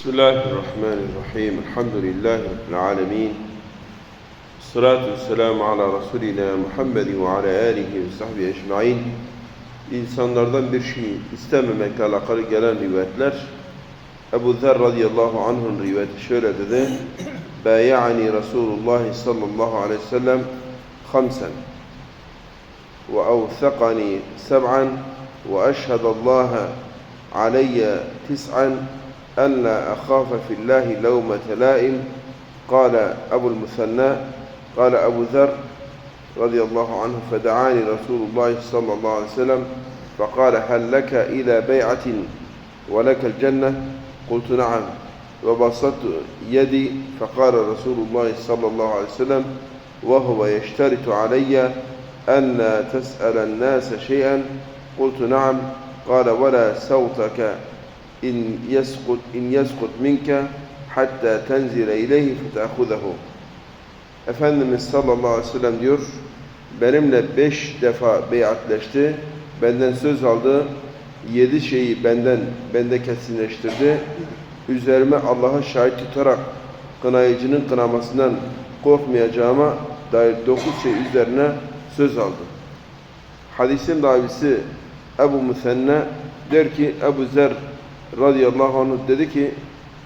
بسم الله الرحمن الرحيم الحمد لله رب العالمين الصلاة والسلام على Resulina Muhammed ve ala alihi ve sahbihi ecmain İnsanlardan bir şey istememekle alakalı gelen rivayetler Ebu Zer radıyallahu anh'ın rivayeti şöyle dedi Bâya'ni Resulullah sallallahu aleyhi ve sellem خمسا وأوثقني سبعا وأشهد الله علي تسعا ألا أخاف في الله لومة لائم قال أبو المثنى قال أبو ذر رضي الله عنه فدعاني رسول الله صلى الله عليه وسلم فقال هل لك إلى بيعة ولك الجنة؟ قلت نعم. وبسطت يدي فقال رسول الله صلى الله عليه وسلم وهو يشترط علي أن تسأل الناس شيئا؟ قلت نعم. قال ولا صوتك. إن يسقط إن يسقط منك حتى تنزل إليه فتأخذه Efendimiz sallallahu aleyhi ve sellem diyor, benimle beş defa beyatleşti, benden söz aldı, yedi şeyi benden, bende kesinleştirdi, üzerime Allah'a şahit tutarak kınayıcının kınamasından korkmayacağıma dair dokuz şey üzerine söz aldı. Hadisin ravisi Ebu Müsenne der ki Ebu Zer radıyallahu anh dedi ki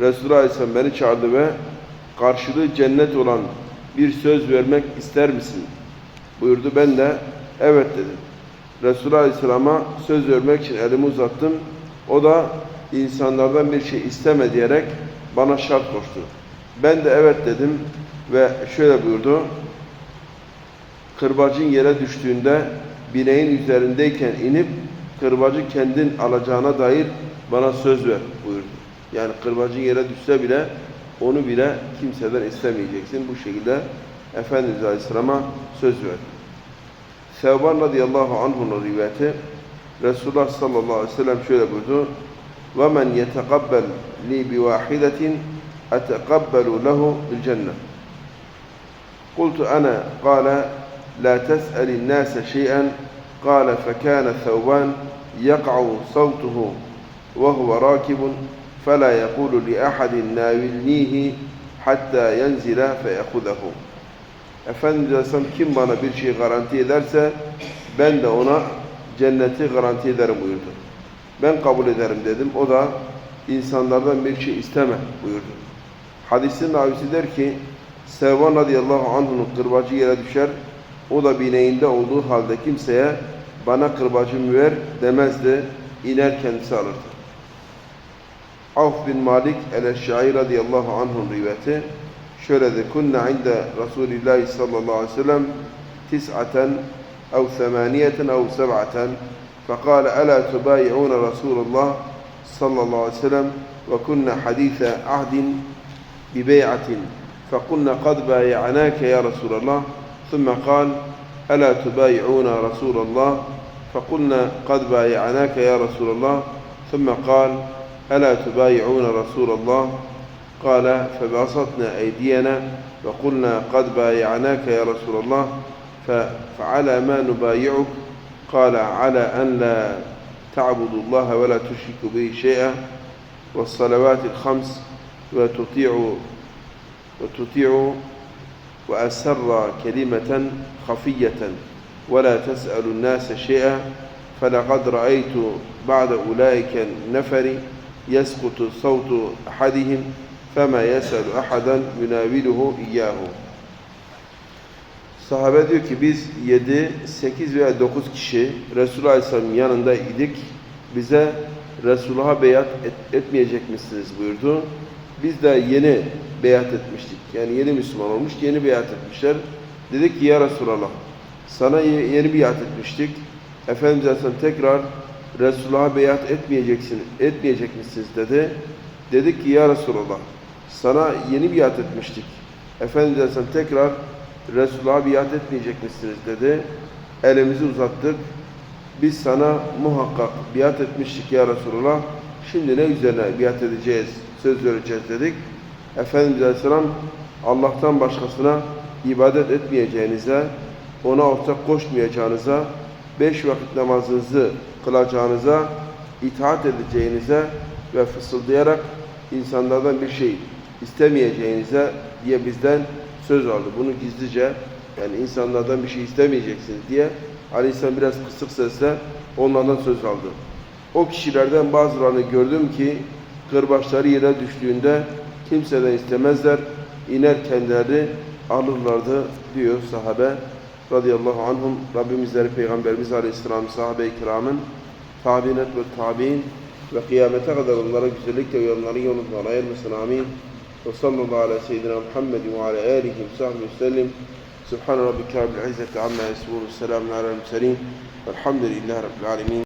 Resulullah Aleyhisselam beni çağırdı ve karşılığı cennet olan bir söz vermek ister misin? buyurdu. Ben de evet dedim. Resulullah Aleyhisselam'a söz vermek için elimi uzattım. O da insanlardan bir şey isteme diyerek bana şart koştu. Ben de evet dedim ve şöyle buyurdu. Kırbacın yere düştüğünde bineğin üzerindeyken inip kırbacı kendin alacağına dair bana söz ver buyurdu. Yani kırbacın yere düşse bile onu bile kimseden istemeyeceksin. Bu şekilde Efendimiz Aleyhisselam'a söz verdi. Sevban radıyallahu anh'un rivayeti Resulullah sallallahu aleyhi ve sellem şöyle buyurdu. وَمَنْ يَتَقَبَّلْ لِي بِوَاحِدَةٍ أَتَقَبَّلُ لَهُ بِالْجَنَّةِ قلت أنا قال لا تسأل الناس شيئا قال فكان ثوبان يقع صوته وهو راكب فلا يقول لأحد ناولنيه حتى ينزل فيأخذه Efendimiz Aleyhisselam kim bana bir şey garanti ederse ben de ona cenneti garanti ederim buyurdu. Ben kabul ederim dedim. O da insanlardan bir şey isteme buyurdu. Hadisin ravisi der ki Sevban radıyallahu anh'ın kırbacı yere düşer. O da bineğinde olduğu halde kimseye bana kırbacımı ver demezdi. İner kendisi alırdı. Avf bin Malik el-Eşşai radıyallahu anh'ın rivayeti. Şöyle de kunna inde Resulillah sallallahu aleyhi ve sellem tis'aten ev semaniyeten ev seb'aten فقال ألا تبايعون رسول الله صلى الله عليه وسلم وكنا حديث عهد ببيعة فقلنا قد بايعناك يا رسول الله ثم قال ألا تبايعون رسول الله فقلنا قد بايعناك يا رسول الله ثم قال ألا تبايعون رسول الله؟ قال فبسطنا أيدينا وقلنا قد بايعناك يا رسول الله فعلى ما نبايعك. قال على أن لا تعبدوا الله ولا تشركوا به شيئا. والصلوات الخمس وتطيع وتطيع وأسر كلمة خفية ولا تسأل الناس شيئا. فلقد رأيت بعد أولئك النفر يسقط صوت أحدهم فما يسأل أحدا يناوله إياه Sahabe diyor ki biz 7, 8 veya 9 kişi Resulullah Aleyhisselam'ın yanında idik. Bize Resulullah'a beyat et, etmeyecek misiniz buyurdu. Biz de yeni beyat etmiştik. Yani yeni Müslüman olmuş, yeni beyat etmişler. Dedik ki ya Resulallah sana yeni beyat etmiştik. Efendimiz Aleyhisselam tekrar Resulullah'a beyat etmeyeceksin, etmeyecek misiniz dedi. Dedik ki ya Resulallah sana yeni biat etmiştik. Efendimiz Aleyhisselam tekrar Resulullah'a biat etmeyecek misiniz dedi. Elimizi uzattık. Biz sana muhakkak biat etmiştik ya Resulullah. Şimdi ne üzerine biat edeceğiz, söz vereceğiz dedik. Efendimiz Aleyhisselam Allah'tan başkasına ibadet etmeyeceğinize, ona ortak koşmayacağınıza, beş vakit namazınızı kılacağınıza, itaat edeceğinize ve fısıldayarak insanlardan bir şey istemeyeceğinize diye bizden söz aldı. Bunu gizlice yani insanlardan bir şey istemeyeceksiniz diye Aleyhisselam biraz kısık sesle onlardan söz aldı. O kişilerden bazılarını gördüm ki kırbaçları yere düştüğünde kimseden istemezler. iner kendileri alırlardı diyor sahabe radıyallahu anhum. Rabbimizleri Peygamberimiz Aleyhisselam sahabe-i kiramın tabinet ve tabi'in ve kıyamete kadar onlara güzellikle uyanların yolundan ayırmasın amin. Ve sallallahu ala seyyidina Muhammedin ve ala alihi ve sahbihi sellim. Subhan rabbike rabbil izzeti amma yasifun. Selamun alel murselin. Velhamdülillahi rabbil alemin.